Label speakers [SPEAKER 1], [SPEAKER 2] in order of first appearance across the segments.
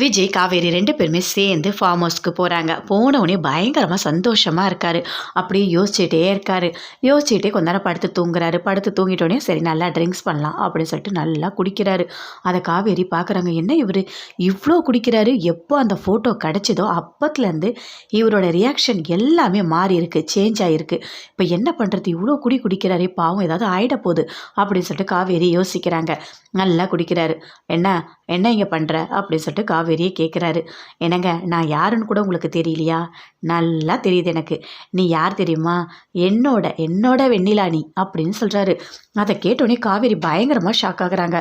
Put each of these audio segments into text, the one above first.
[SPEAKER 1] விஜய் காவேரி ரெண்டு பேருமே சேர்ந்து ஃபார்ம் ஹவுஸ்க்கு போகிறாங்க போனவுடனே பயங்கரமாக சந்தோஷமாக இருக்காரு. அப்படியே யோசிச்சுட்டே இருக்காரு. யோசிச்சுட்டே கொஞ்ச நேரம் படுத்து தூங்குறாரு. படுத்து தூங்கிட்டோடனே சரி நல்லா ட்ரிங்க்ஸ் பண்ணலாம் அப்படின்னு சொல்லிட்டு நல்லா குடிக்கிறாரு. அதை காவேரி பார்க்குறாங்க என்ன இவர் இவ்வளோ குடிக்கிறாரு? எப்போ அந்த ஃபோட்டோ கிடச்சிதோ அப்பத்துலேருந்து இவரோட ரியாக்ஷன் எல்லாமே மாறி இருக்கு சேஞ்ச் ஆகிருக்கு இப்போ என்ன பண்ணுறது இவ்வளோ குடி குடிக்கிறாரே பாவம் ஏதாவது ஆகிட போகுது அப்படின்னு சொல்லிட்டு காவேரி யோசிக்கிறாங்க. நல்லா குடிக்கிறாரு. என்ன? என்ன இங்கே பண்ணுற அப்படின்னு சொல்லிட்டு காவேரியே கேட்குறாரு என்னங்க நான் யாருன்னு கூட உங்களுக்கு தெரியலையா? நல்லா தெரியுது எனக்கு. நீ யார் தெரியுமா? என்னோட என்னோட வெண்ணிலா நீ அப்படின்னு சொல்கிறாரு அதை கேட்டோடனே காவேரி பயங்கரமாக ஷாக் ஆகுறாங்க.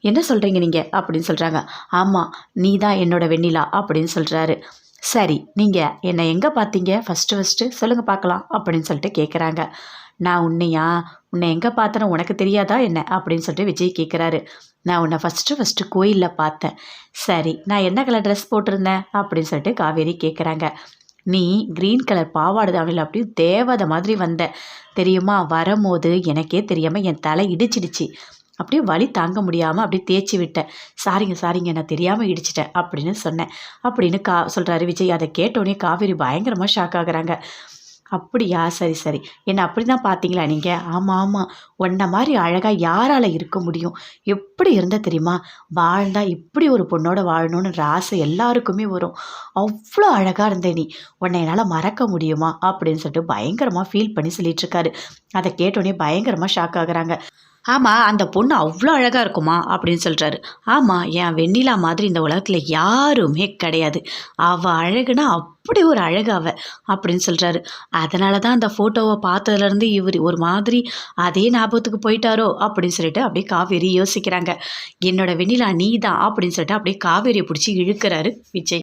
[SPEAKER 1] என்ன சொல்கிறீங்க நீங்கள் அப்படின்னு சொல்கிறாங்க ஆமாம் நீ தான் என்னோட வெண்ணிலா அப்படின்னு சொல்கிறாரு சரி நீங்கள் என்னை எங்கே பார்த்தீங்க? ஃபஸ்ட்டு ஃபஸ்ட்டு சொல்லுங்கள் பார்க்கலாம் அப்படின்னு சொல்லிட்டு கேட்குறாங்க நான் உன்னையா? உன்னை எங்கே பார்த்தேன்னு உனக்கு தெரியாதா என்ன? அப்படின்னு சொல்லிட்டு விஜய் கேட்குறாரு நான் உன்னை ஃபஸ்ட்டு ஃபஸ்ட்டு கோயிலில் பார்த்தேன். சரி நான் என்ன கலர் ட்ரெஸ் போட்டிருந்தேன்? அப்படின்னு சொல்லிட்டு காவேரி கேட்குறாங்க நீ க்ரீன் கலர் பாவாடை தாவணியில் அப்படியே தேவதை மாதிரி வந்த. தெரியுமா? வரும்போது எனக்கே தெரியாமல் என் தலை இடிச்சிடுச்சு. அப்படியே வலி தாங்க முடியாமல் அப்படியே தேய்ச்சி விட்டேன். சாரிங்க சாரிங்க நான் தெரியாமல் இடிச்சிட்டேன் அப்படின்னு சொன்னேன். அப்படின்னு கா சொல்கிறாரு விஜய். அதை கேட்டோடனே காவேரி பயங்கரமாக ஷாக் ஆகுறாங்க. அப்படியா? சரி சரி. என்ன அப்படி தான் பார்த்தீங்களா நீங்கள் ஆமாம் ஆமாம் உன்ன மாதிரி அழகாக யாரால் இருக்க முடியும்? எப்படி இருந்தால் தெரியுமா? வாழ்ந்தா இப்படி ஒரு பொண்ணோட வாழணும்னு ஆசை எல்லாருக்குமே வரும். அவ்வளோ அழகாக இருந்தே நீ. உன்னை என்னால் மறக்க முடியுமா? அப்படின்னு சொல்லிட்டு பயங்கரமாக ஃபீல் பண்ணி சொல்லிட்டு இருக்காரு. அதை கேட்டோடனே பயங்கரமாக ஷாக் ஆகுறாங்க. ஆமாம் அந்த பொண்ணு அவ்வளோ அழகாக இருக்குமா அப்படின்னு சொல்கிறாரு ஆமாம் என் வெண்ணிலா மாதிரி இந்த உலகத்தில் யாருமே கிடையாது. அவள் அழகுனா அப்படி ஒரு அழகு அவ அப்படின்னு சொல்கிறாரு அதனால தான் அந்த ஃபோட்டோவை பார்த்ததுலேருந்து இவர் ஒரு மாதிரி அதே ஞாபகத்துக்கு போயிட்டாரோ அப்படின்னு சொல்லிட்டு அப்படியே காவேரி யோசிக்கிறாங்க. என்னோட வெண்ணிலா நீ தான் அப்படின்னு சொல்லிட்டு அப்படியே காவேரியை பிடிச்சி இழுக்கிறாரு விஜய்.